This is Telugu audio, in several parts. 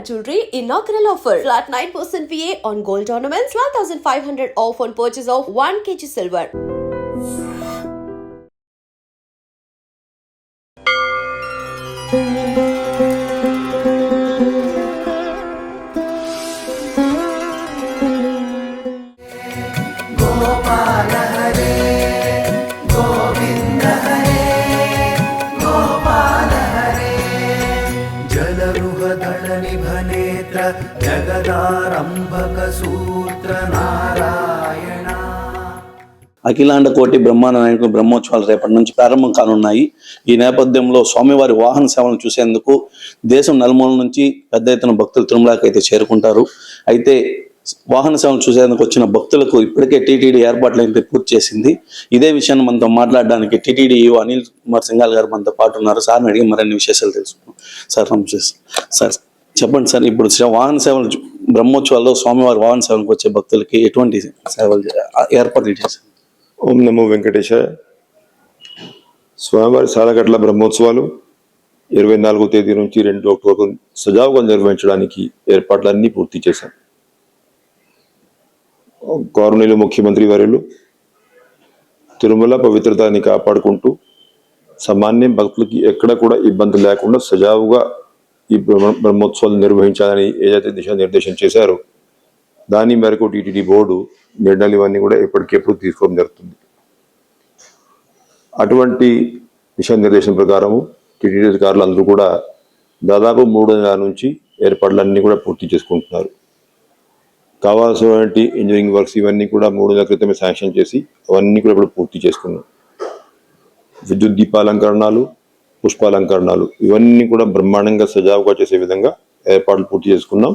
Jewelry inaugural offer. Flat 9% VA on gold ornaments, 12,500 off on purchase of 1 kg silver. जलरुहदलनिभनेत्र जगदारम्भकसूत्रनारायण అఖిలాండ కోటి బ్రహ్మాండ నాయకులు బ్రహ్మోత్సవాలు రేపటి నుంచి ప్రారంభం కానున్నాయి ఈ నేపథ్యంలో స్వామివారి వాహన సేవలను చూసేందుకు దేశం నలుమూల నుంచి పెద్ద ఎత్తున భక్తులు తిరుమలకి అయితే చేరుకుంటారు అయితే వాహన సేవలు చూసేందుకు వచ్చిన భక్తులకు ఇప్పటికే టీటీడీ ఏర్పాట్లు అయితే పూర్తి చేసింది ఇదే విషయాన్ని మనతో మాట్లాడడానికి టీటీడీ అనిల్ కుమార్ సింగాల్ గారు మనతో పాటు ఉన్నారు సార్ని అడిగి మరిన్ని విశేషాలు తెలుసుకున్నాం సార్ నమస్తే సార్ చెప్పండి సార్ ఇప్పుడు వాహన సేవలు బ్రహ్మోత్సవాల్లో స్వామివారి వాహన సేవలకు వచ్చే భక్తులకి ఎటువంటి సేవలు ఏర్పాట్లు చేశారు ఓం నమో వెంకటేశాయ. స్వామివారి సాలగట్ల బ్రహ్మోత్సవాలు ఇరవై నాలుగో తేదీ నుంచి రెండు అక్టోబర్ సజావుగా నిర్వహించడానికి ఏర్పాట్లన్నీ పూర్తి చేశాం. గౌరవనీయులు ముఖ్యమంత్రి వర్యులు తిరుమల పవిత్రతని కాపాడుకుంటూ సామాన్యం భక్తులకి ఎక్కడ కూడా ఇబ్బంది లేకుండా సజావుగా ఈ బ్రహ్మ బ్రహ్మోత్సవాలు నిర్వహించాలని ఏదైతే దిశానిర్దేశం చేశారో దాని మేరకు టీటీడీ బోర్డు నిర్ణయాలు ఇవన్నీ కూడా ఎప్పటికెప్పుడు తీసుకోవడం జరుగుతుంది. అటువంటి దిశానిర్దేశం ప్రకారము టీటీడీ అధికారులు అందరూ కూడా దాదాపు మూడు నెలల నుంచి ఏర్పాట్లన్నీ కూడా పూర్తి చేసుకుంటున్నారు. కావాల్సినటువంటి ఇంజనీరింగ్ వర్క్స్ ఇవన్నీ కూడా మూడు నెలల క్రితమే శాంక్షన్ చేసి అవన్నీ కూడా ఇప్పుడు పూర్తి చేసుకున్నాం. విద్యుత్ దీపాలంకరణాలు పుష్పాలంకరణాలు ఇవన్నీ కూడా బ్రహ్మాండంగా సజావుగా చేసే విధంగా ఏర్పాట్లు పూర్తి చేసుకున్నాం.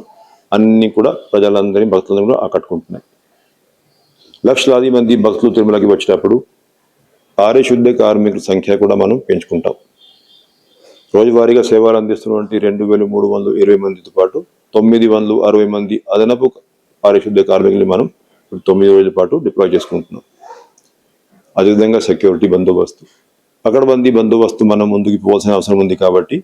అన్నీ కూడా ప్రజలందరినీ భక్తులందరూ కూడా ఆకట్టుకుంటున్నాయి. లక్షలాది మంది భక్తులు తిరుమలకి వచ్చినప్పుడు పారిశుద్ధ కార్మికుల సంఖ్య కూడా మనం పెంచుకుంటాం. రోజువారీగా సేవలు అందిస్తున్నటువంటి రెండు వేల మూడు వందల ఇరవై మందితో పాటు తొమ్మిది వందల అరవై మంది అదనపు పారిశుద్ధ కార్మికులు మనం ఇప్పుడు తొమ్మిది రోజుల పాటు డిప్లాయ్ చేసుకుంటున్నాం. అదేవిధంగా సెక్యూరిటీ బందోబస్తు. పకడ్బందీ బందోబస్తు మనం ముందుకు పోవాల్సిన అవసరం ఉంది కాబట్టి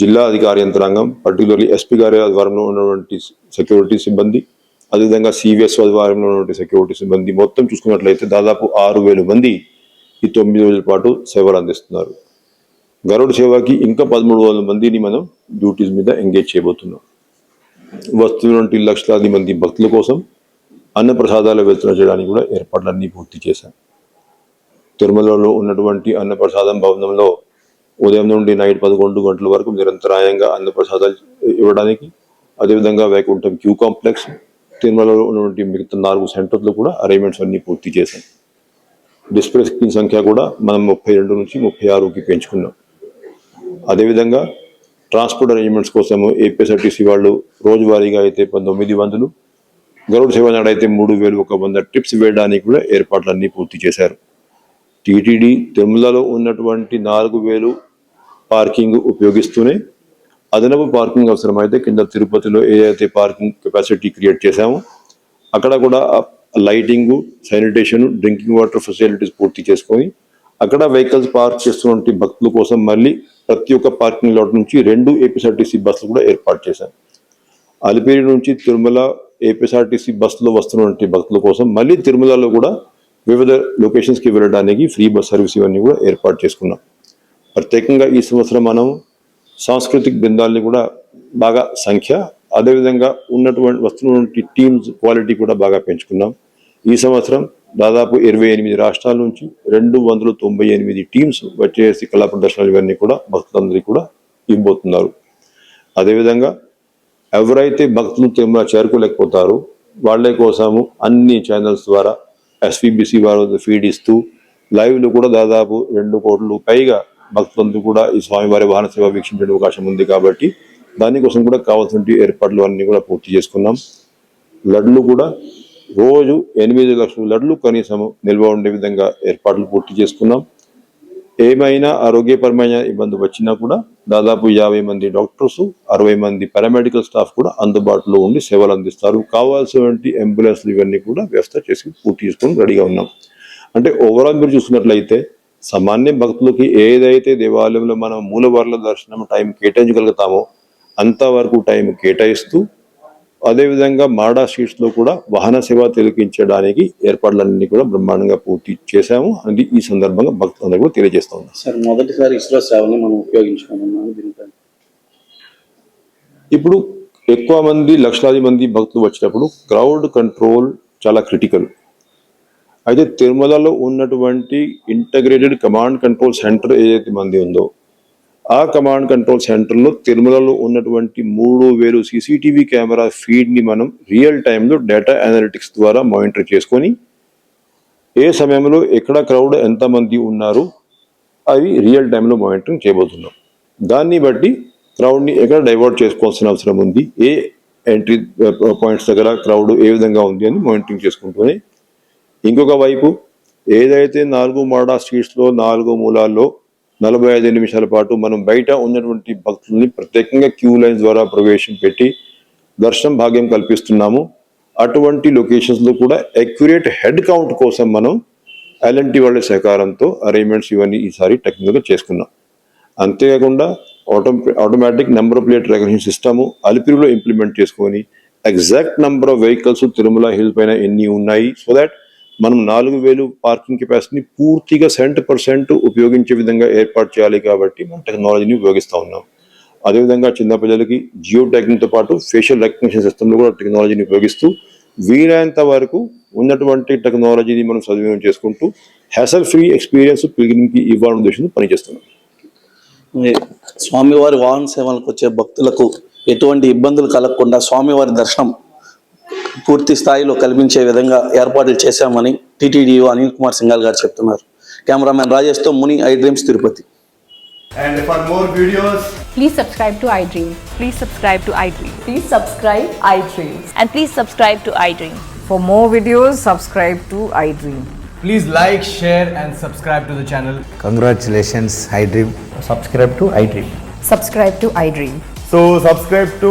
జిల్లా అధికార యంత్రాంగం పర్టికులర్లీ ఎస్పీ గారి ఆధ్వర్యంలో ఉన్నటువంటి సెక్యూరిటీ సిబ్బంది అదేవిధంగా సివిఎస్ ఆధ్వర్యంలో ఉన్నటువంటి సెక్యూరిటీ సిబ్బంది మొత్తం చూసుకున్నట్లయితే దాదాపు ఆరు వేల మంది ఈ తొమ్మిది రోజుల పాటు సేవలు అందిస్తున్నారు. గరుడ సేవకి ఇంకా పదమూడు వందల మందిని మనం డ్యూటీస్ మీద ఎంగేజ్ చేయబోతున్నాం. వస్తున్నటువంటి లక్షలాది మంది భక్తుల కోసం అన్న ప్రసాదాలు చేయడానికి కూడా ఏర్పాట్లన్నీ పూర్తి చేశాం. తిరుమలలో ఉన్నటువంటి అన్నప్రసాదం భవనంలో ఉదయం నుండి నైట్ పదకొండు గంటల వరకు నిరంతరాయంగా అన్నప్రసాదాలు ఇవ్వడానికి అదేవిధంగా వైకుంఠం క్యూ కాంప్లెక్స్ తిరుమలలో ఉన్నటువంటి మిగతా నాలుగు సెంటర్లు కూడా అరేంజ్మెంట్స్ అన్ని పూర్తి చేశాం. డిస్ప్లే స్క్రీన్ సంఖ్య కూడా మనం ముప్పై రెండు నుంచి ముప్పై ఆరుకి పెంచుకున్నాం. అదేవిధంగా ట్రాన్స్పోర్ట్ అరేంజ్మెంట్స్ కోసము ఏపీఎస్ఆర్టీసీ వాళ్ళు రోజువారీగా అయితే పంతొమ్మిది వందలు గరుడ సేవ నాడు అయితే మూడు వేలు ఒక వంద ట్రిప్స్ వేయడానికి కూడా ఏర్పాట్లన్నీ పూర్తి చేశారు. టీటీడీ తిరుమలలో ఉన్నటువంటి నాలుగు వేలు పార్కింగ్ ఉపయోగిస్తూనే అదనపు పార్కింగ్ అవసరమైతే కింద తిరుపతిలో ఏదైతే పార్కింగ్ కెపాసిటీ క్రియేట్ చేశామో అక్కడ కూడా lighting sanitation drinking water facilities పూర్తి చేసుకొని అక్కడ వెహికల్స్ పార్క్ చేస్తున్నటువంటి భక్తుల కోసం మళ్ళీ ప్రతి ఒక్క పార్కింగ్ లాట్ నుంచి రెండు ఏపీఎస్ఆర్టీసీ బస్సులు కూడా ఏర్పాటు చేశాం. అలిపిరి నుంచి తిరుమల ఏపీఎస్ఆర్టీసీ బస్సులో వస్తున్నటువంటి భక్తుల కోసం మళ్ళీ తిరుమలలో కూడా వివిధ లొకేషన్స్కి వెళ్ళడానికి ఫ్రీ బస్ సర్వీస్ ఇవన్నీ కూడా ఏర్పాటు చేసుకున్నాం. ప్రత్యేకంగా ఈ సంవత్సరం మనం సాంస్కృతిక బృందాలని కూడా బాగా సంఖ్య అదేవిధంగా ఉన్నటువంటి వస్తున్నటువంటి టీమ్స్ క్వాలిటీ కూడా బాగా పెంచుకున్నాం. ఈ సంవత్సరం దాదాపు ఇరవై ఎనిమిది రాష్ట్రాల నుంచి రెండు వందల తొంభై ఎనిమిది టీమ్స్ వచ్చేసి కళా ప్రదర్శనలు ఇవన్నీ కూడా భక్తులందరికీ కూడా ఇవ్వబోతున్నారు. అదేవిధంగా ఎవరైతే భక్తులు తిరుమల చేరుకోలేకపోతారో వాళ్ళ కోసము అన్ని ఛానల్స్ ద్వారా ఎస్విబిసి వారు ఫీడ్ ఇస్తూ లైవ్లో కూడా దాదాపు రెండు కోట్లు పైగా భక్తులందరూ కూడా ఈ స్వామివారి వాహన సేవ వీక్షించే అవకాశం ఉంది కాబట్టి దానికోసం కూడా కావాల్సిన ఏర్పాట్లు అన్నీ కూడా పూర్తి చేసుకున్నాం. లడ్లు కూడా రోజు ఎనిమిది లక్షల లడ్లు కనీసం నిల్వ ఉండే విధంగా ఏర్పాట్లు పూర్తి చేసుకున్నాం. ఏమైనా ఆరోగ్యపరమైన ఇబ్బంది వచ్చినా కూడా దాదాపు యాభై మంది డాక్టర్స్ అరవై మంది పారామెడికల్ స్టాఫ్ కూడా అందుబాటులో ఉండి సేవలు అందిస్తారు. కావాల్సినటువంటి అంబులెన్స్లు ఇవన్నీ కూడా వ్యవస్థ చేసి పూర్తి చేసుకొని రెడీగా ఉన్నాం. అంటే ఓవరాల్ మీరు చూసుకున్నట్లయితే సామాన్య భక్తులకి ఏదైతే దేవాలయంలో మనం మూలవార్ల దర్శనం టైం కేటాయించగలుగుతామో అంతవరకు టైం కేటాయిస్తూ అదేవిధంగా మాడా స్ట్రీట్స్లో కూడా వాహన సేవ తిలకించడానికి ఏర్పాట్లన్నీ కూడా బ్రహ్మాండంగా పూర్తి చేశాము. అది ఈ సందర్భంగా భక్తులందరూ కూడా తెలియజేస్తా ఉన్నాం. సార్ మొదటిసారి ఇస్రో సేవని మనం ఉపయోగించుకున్నాం దీనిపై ఇప్పుడు ఎక్కువ మంది లక్షలాది మంది భక్తులు వచ్చినప్పుడు క్రౌడ్ కంట్రోల్ చాలా క్రిటికల్. అయితే తిరుమలలో ఉన్నటువంటి ఇంటగ్రేటెడ్ కమాండ్ కంట్రోల్ సెంటర్ ఏదైతే మంది ఉందో ఆ కమాండ్ కంట్రోల్ సెంటర్లో తిరుమలలో ఉన్నటువంటి మూడు వేలు సీసీటీవీ కెమెరా ఫీడ్ని మనం రియల్ టైంలో డేటా అనలిటిక్స్ ద్వారా మానిటర్ చేసుకొని ఏ సమయంలో ఎక్కడ క్రౌడ్ ఎంతమంది ఉన్నారు అవి రియల్ టైంలో మానిటరింగ్ చేయబోతున్నాం. దాన్ని బట్టి క్రౌడ్ని ఎక్కడ డైవర్ట్ చేసుకోవాల్సిన అవసరం ఉంది ఏ ఎంట్రీ పాయింట్స్ దగ్గర క్రౌడ్ ఏ విధంగా ఉంది అని మానిటరింగ్ చేసుకుంటూనే. ఇంకొక వైపు ఏదైతే నాలుగు మాడా స్ట్రీట్స్లో నాలుగు మూలాల్లో నలభై ఐదు నిమిషాల పాటు మనం బయట ఉన్నటువంటి భక్తుల్ని ప్రత్యేకంగా క్యూ లైన్స్ ద్వారా ప్రవేశం పెట్టి దర్శనం భాగ్యం కల్పిస్తున్నాము. అటువంటి లొకేషన్స్లో కూడా అక్యురేట్ హెడ్ కౌంట్ కోసం మనం ఎల్ఎన్టీ వాళ్ళ సహకారంతో అరేంజ్మెంట్స్ ఇవన్నీ ఈసారి టెక్నికల్గా చేసుకున్నాం. అంతేకాకుండా auto automatic number plate recognition system అలిపిరిలో implement చేసుకొని exact number of vehicles Tirumala hill పైన ఎన్ని ఉన్నాయి సో దాట్ మనం నాలుగు వేలు పార్కింగ్ కెపాసిటీని పూర్తిగా సెవెంటీ పర్సెంట్ ఉపయోగించే విధంగా ఏర్పాటు చేయాలి కాబట్టి మనం టెక్నాలజీని ఉపయోగిస్తూ ఉన్నాం. అదేవిధంగా చిన్న పిల్లలకి జియో ట్యాగింగ్తో పాటు ఫేషియల్ రికగ్నిషన్ సిస్టంలో కూడా టెక్నాలజీని ఉపయోగిస్తూ వీలైనంత వరకు ఉన్నటువంటి టెక్నాలజీని మనం సద్వినియోగం చేసుకుంటూ హ్యాసల్ ఫ్రీ ఎక్స్పీరియన్స్ పిలిగిరికి ఇవ్వాలనే ఉద్దేశంతో పనిచేస్తున్నాం. స్వామివారి వాహన సేవలకు వచ్చే భక్తులకు ఎటువంటి ఇబ్బందులు కలగకుండా స్వామివారి దర్శనం పూర్తి స్థాయిలో కల్పించే విధంగా ఏర్పాట్లు చేశామని టీటీడీఓ అనిల్ కుమార్ సింగాల్ గారు చెప్తున్నారు cameraman రాజేష్తో Muni iDreams Tirupati And for more videos, Please subscribe to iDream. Please subscribe to iDream. Please subscribe iDreams. And please subscribe to iDream. For more videos, subscribe to iDream. please like, share, and subscribe to the channel. Congratulations, iDream. Subscribe to iDream. Subscribe to iDream. So, subscribe to